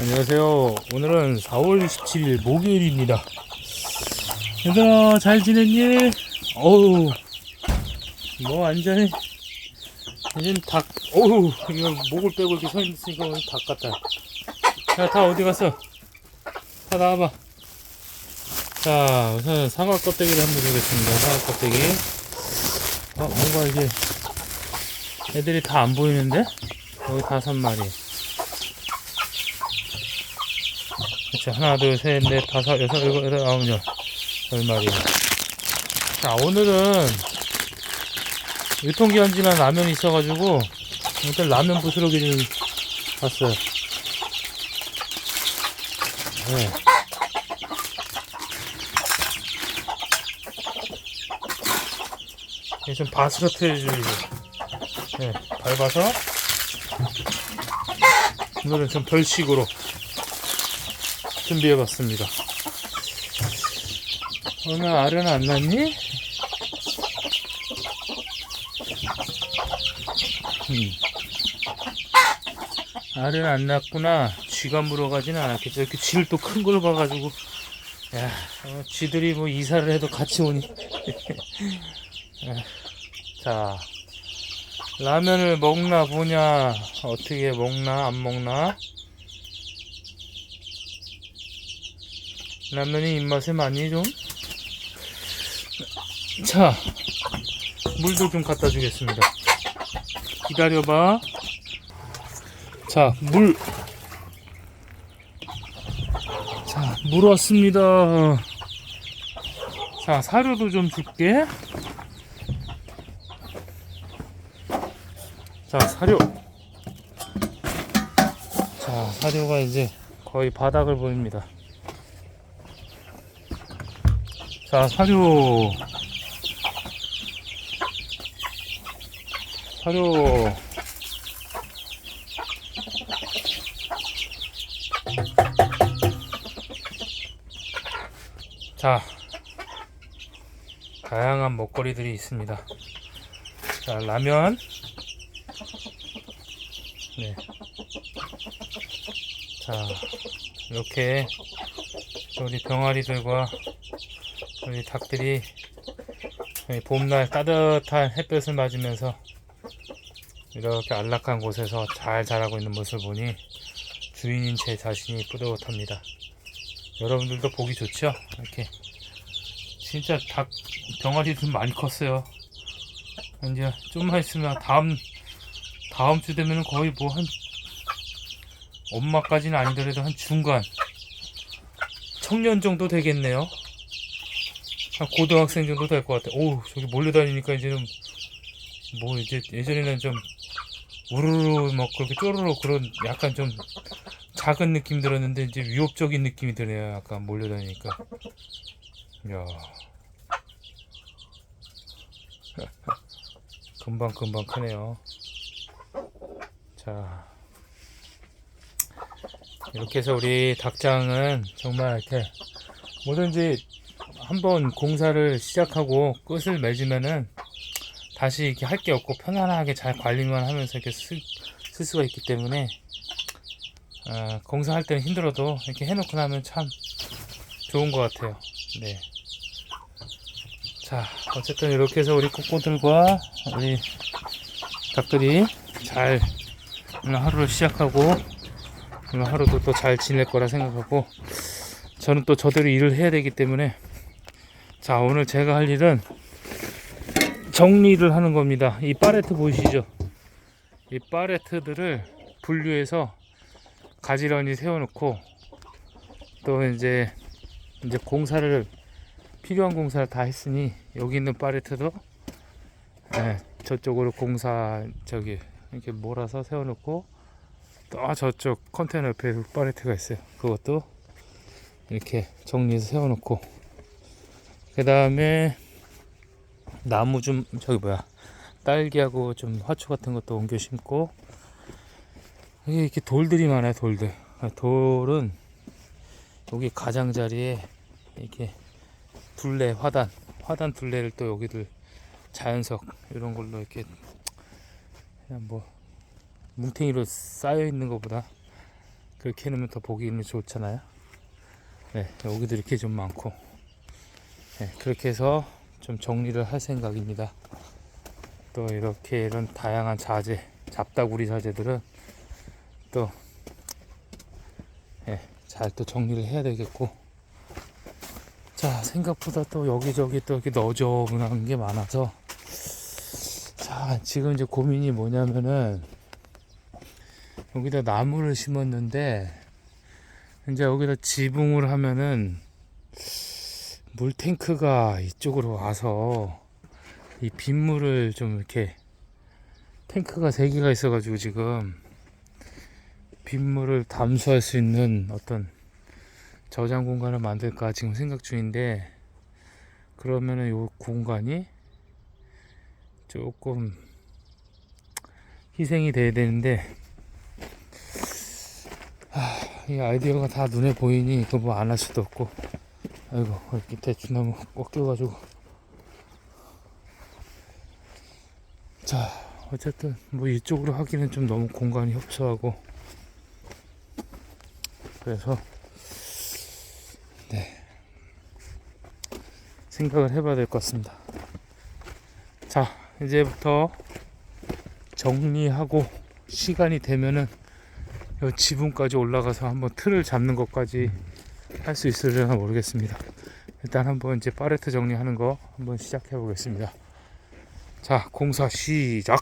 안녕하세요. 오늘은 4월 17일 목요일입니다. 얘들아, 잘 지냈니? 어우, 뭐 완전히, 이젠 닭, 어우, 이거 목을 빼고 이렇게 서 있으니까 오늘 닭 같다. 야, 다 어디 갔어? 다 나와봐. 자, 우선 사과 껍데기를 한번 보겠습니다. 사과 껍데기. 어, 뭔가 이게, 애들이 다 안 보이는데? 여기 다섯 마리. 그쵸, 하나, 둘, 셋, 넷, 다섯, 여섯, 일곱, 여덟, 아홉, 열. 열 마리. 자, 오늘은 유통기한 지난 라면이 있어가지고, 일단 라면 부스러기를 봤어요. 네. 좀 바스러트 해주려고. 네, 밟아서, 이거를 좀 별식으로 준비해봤습니다. 오늘 알은 안 났니? 음. 알은 안 났구나. 쥐가 물어가지는 않았겠죠. 이렇게 쥐를 또 큰 걸 봐가지고. 야, 어, 쥐들이 뭐 이사를 해도 같이 오니. 야, 자, 라면을 먹나 보냐. 어떻게 먹나, 안 먹나. 라면이 입맛에 많이 좀? 자, 물도 좀 갖다 주겠습니다. 기다려봐. 자, 물. 자, 물 왔습니다. 자, 사료도 좀 줄게. 자, 사료. 자, 사료가 이제 거의 바닥을 보입니다. 자, 사료. 사료. 자, 다양한 먹거리들이 있습니다. 자, 라면. 네. 자, 이렇게 우리 병아리들과 우리 닭들이 이 봄날 따뜻한 햇볕을 맞으면서 이렇게 안락한 곳에서 잘 자라고 있는 모습을 보니 주인인 제 자신이 뿌듯합니다. 여러분들도 보기 좋죠? 이렇게 진짜 닭 병아리들 많이 컸어요. 이제 좀만 있으면 다음 다음 주 되면은 거의 뭐 한 엄마까지는 아니더라도 한 중간 청년 정도 되겠네요. 한 고등학생 정도 될 것 같아. 오, 저기 몰려다니니까 이제는 뭐 이제 예전에는 좀 우르르 막 그렇게 쪼르르 그런 약간 좀 작은 느낌 들었는데 이제 위협적인 느낌이 드네요. 약간 몰려 다니니까. 야. 금방 금방 크네요. 자. 이렇게 해서 우리 닭장은 정말 이렇게 뭐든지 한번 공사를 시작하고 끝을 맺으면은 다시 이렇게 할 게 없고 편안하게 잘 관리만 하면서 이렇게 쓸, 쓸 수가 있기 때문에 아, 공사할 때는 힘들어도 이렇게 해놓고 나면 참 좋은 것 같아요. 네. 자, 어쨌든 이렇게 해서 우리 꼬꼬들과 우리 닭들이 잘 오늘 하루를 시작하고 오늘 하루도 또 잘 지낼 거라 생각하고 저는 또 저대로 일을 해야 되기 때문에 자 오늘 제가 할 일은 정리를 하는 겁니다. 이 파레트 보이시죠? 이 파레트들을 분류해서 가지런히 세워놓고 또 이제 이제 공사를 필요한 공사를 다 했으니 여기 있는 파레트도 예, 저쪽으로 공사 저기 이렇게 몰아서 세워놓고 또 저쪽 컨테이너 옆에 파레트가 있어요. 그것도 이렇게 정리해서 세워놓고 그 다음에 나무 좀 저기 뭐야 딸기하고 좀 화초 같은 것도 옮겨 심고 여기 이렇게 돌들이 많아요 돌들 돌은 여기 가장자리에 이렇게 둘레 화단 화단 둘레를 또 여기들 자연석 이런 걸로 이렇게 그냥 뭐 뭉탱이로 쌓여 있는 것보다 그렇게 해놓으면 더 보기는 좋잖아요. 네, 여기도 이렇게 좀 많고. 네, 그렇게 해서 좀 정리를 할 생각입니다. 또 이렇게 이런 다양한 자재, 잡다구리 자재들은 또, 예, 잘또 정리를 해야 되겠고. 자, 생각보다 또 여기저기 또 이렇게 너저분한 게 많아서. 자, 지금 이제 고민이 뭐냐면은, 여기다 나무를 심었는데, 이제 여기다 지붕을 하면은, 물탱크가 이쪽으로 와서, 이 빗물을 좀 이렇게, 탱크가 세 개가 있어가지고 지금, 빗물을 담수할 수 있는 어떤 저장 공간을 만들까 지금 생각 중인데, 그러면은 요 공간이 조금 희생이 돼야 되는데, 이 아이디어가 다 눈에 보이니 그거 뭐 안 할 수도 없고 아이고 이렇게 대추나무 꺾여가지고. 자 어쨌든 뭐 이쪽으로 하기는 좀 너무 공간이 협소하고. 그래서 네. 생각을 해봐야 될 것 같습니다. 자 이제부터 정리하고 시간이 되면은 요 지붕까지 올라가서 한번 틀을 잡는 것까지 할 수 있으려나 모르겠습니다. 일단 한번 이제 파레트 정리하는 거 한번 시작해 보겠습니다. 자, 공사 시작!